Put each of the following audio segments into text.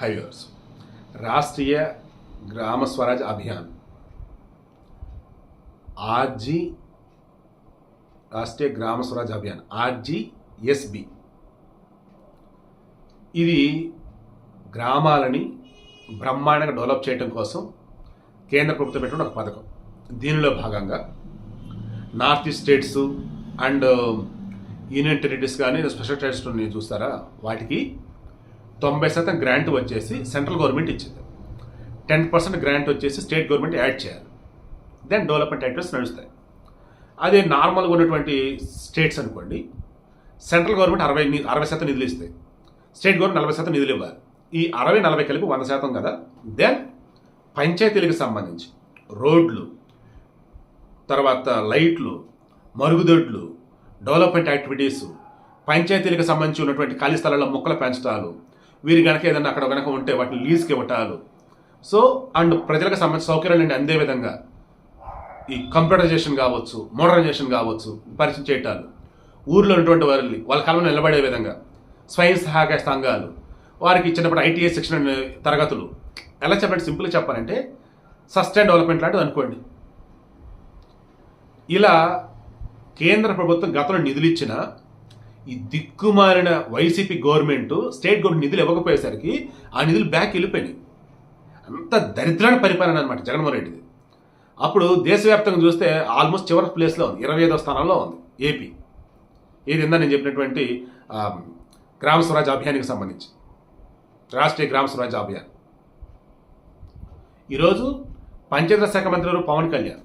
Highways. Rashtriya Gram Swaraj Abhiyan. RG Rashtriya Gram Swaraj Abhiyan ఆర్జీఎస్బి ఇది గ్రామాలని బ్రహ్మాండంగా develop చేయడం కోసం కేంద్ర ప్రభుత్వం పెట్టిన ఒక పథకం. దీనిలో భాగంగా north east states and union territories కానీ స్పెషల్ టెరిటరీస్ చూస్తారా? వాటికి తొంభై శాతం గ్రాంట్ వచ్చేసి సెంట్రల్ గవర్నమెంట్ ఇచ్చింది. టెన్ పర్సెంట్ గ్రాంట్ వచ్చేసి స్టేట్ గవర్నమెంట్ యాడ్ చేయాలి. దెన్ డెవలప్మెంట్ యాక్టివిటీస్ నడుస్తాయి. అదే నార్మల్గా ఉన్నటువంటి స్టేట్స్ అనుకోండి. సెంట్రల్ గవర్నమెంట్ అరవై అరవై శాతం నిధులు ఇస్తాయి స్టేట్ గవర్నమెంట్ నలభై శాతం నిధులు ఇవ్వాలి. ఈ అరవై నలభై కలిపి వంద శాతం కదా. దెన్ పంచాయతీలకు సంబంధించి రోడ్లు తర్వాత లైట్లు మరుగుదొడ్లు డెవలప్మెంట్ యాక్టివిటీస్ పంచాయతీలకు సంబంధించి ఉన్నటువంటి ఖాళీ స్థలాల్లో మొక్కలు పెంచడాలు వీరి కనుక ఏదైనా అక్కడ కనుక ఉంటే వాటిని లీజ్కి ఇవ్వటాలు. సో అండ్ ప్రజలకు సంబంధించిన సౌకర్యాలు అందే విధంగా. ఈ కంప్యూటరైజేషన్ కావచ్చు మోడర్నైజేషన్ కావచ్చు పరిచయం చేయటాలు. ఊర్లో ఉన్నటువంటి వారిని వాళ్ళ కాలంలో నిలబడే విధంగా. స్వయం సహాయక సంఘాలు. వారికి ఇచ్చినప్పుడు ఐటీఐ శిక్షణ తరగతులు. ఎలా చెప్పండి సింపుల్గా చెప్పాలంటే సస్టైన్ డెవలప్మెంట్ లాంటిది అనుకోండి. ఇలా కేంద్ర ప్రభుత్వం గతంలో నిధులు ఇచ్చినా ఈ దిక్కుమారిన వైసీపీ గవర్నమెంట్ స్టేట్ గవర్నమెంట్ నిధులు ఇవ్వకపోయేసరికి ఆ నిధులు బ్యాక్ వెళ్ళిపోయినాయి. అంత దరిద్రాన్ని పరిపాలన అనమాట జగన్మోహన్ రెడ్డిది. అప్పుడు దేశవ్యాప్తంగా చూస్తే ఆల్మోస్ట్ చివరి ప్లేస్లో ఉంది ఇరవై ఐదో స్థానంలో ఉంది ఏపీ. ఏది ఇందా నేను చెప్పినటువంటి గ్రామ స్వరాజ్ అభియాన్కి సంబంధించి. రాష్ట్రీయ గ్రామ స్వరాజ్ అభియాన్. ఈరోజు పంచాయతీరాజ్ శాఖ మంత్రి పవన్ కళ్యాణ్.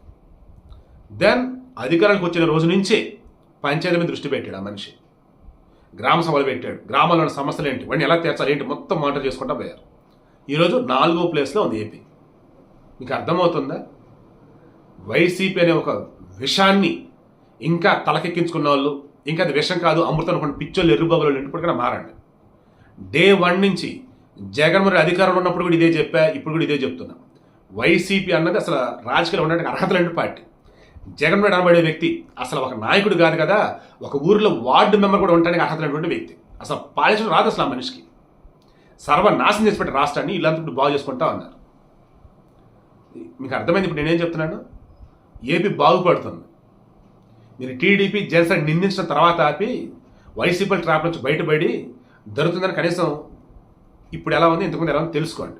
దెన్ అధికారానికి వచ్చిన రోజు నుంచే పంచాయతీ మీద దృష్టి పెట్టాడు ఆ మనిషి. గ్రామ సభలు పెట్టాడు. గ్రామాల్లో ఉన్న సమస్యలు ఏంటి? వాడిని ఎలా తీర్చాలి? ఏంటి? మొత్తం మానిటర్ చేసుకుంటూ పోయారు. ఈరోజు నాలుగో ప్లేస్లో ఉంది ఏపీ మీకు అర్థమవుతుందా? వైసీపీ అనే ఒక విషాన్ని ఇంకా తలకెక్కించుకున్న వాళ్ళు ఇంకా అది విషం కాదు అమృతం అనుకున్న పిచ్చోళ్ళు ఎర్రుబాబులు ఇప్పటికైనా మారండి. డే వన్ నుంచి జగన్మోహన్ అధికారంలో ఉన్నప్పుడు కూడా ఇదే చెప్పా ఇప్పుడు కూడా ఇదే చెప్తున్నా. వైసీపీ అన్నది అసలు రాజకీయాలు ఉండడానికి అర్హత లేని పార్టీ. జగన్ మీద అనబడే వ్యక్తి అసలు ఒక నాయకుడు కాదు కదా. ఒక ఊరిలో వార్డు మెంబర్ కూడా ఉండడానికి అర్హత లేనటువంటి వ్యక్తి. అసలు పాలించడం రాదు అసలు ఆ మనిషికి. సర్వనాశనం చేసి పెట్టే రాష్ట్రాన్ని ఇలాంటి ఇప్పుడు బాగు చేసుకుంటా ఉన్నారు. మీకు అర్థమైంది ఇప్పుడు నేనేం చెప్తున్నాను? ఏపీ బాగుపడుతుంది. మీరు టీడీపీ జనసేన నిందించిన తర్వాత ఆపి వైసీపీ ట్రాప్ నుంచి బయటపడి దొరుకుతుందని కనీసం ఇప్పుడు ఎలా ఉంది ఇంతకుముందు ఎలా ఉంది తెలుసుకోండి.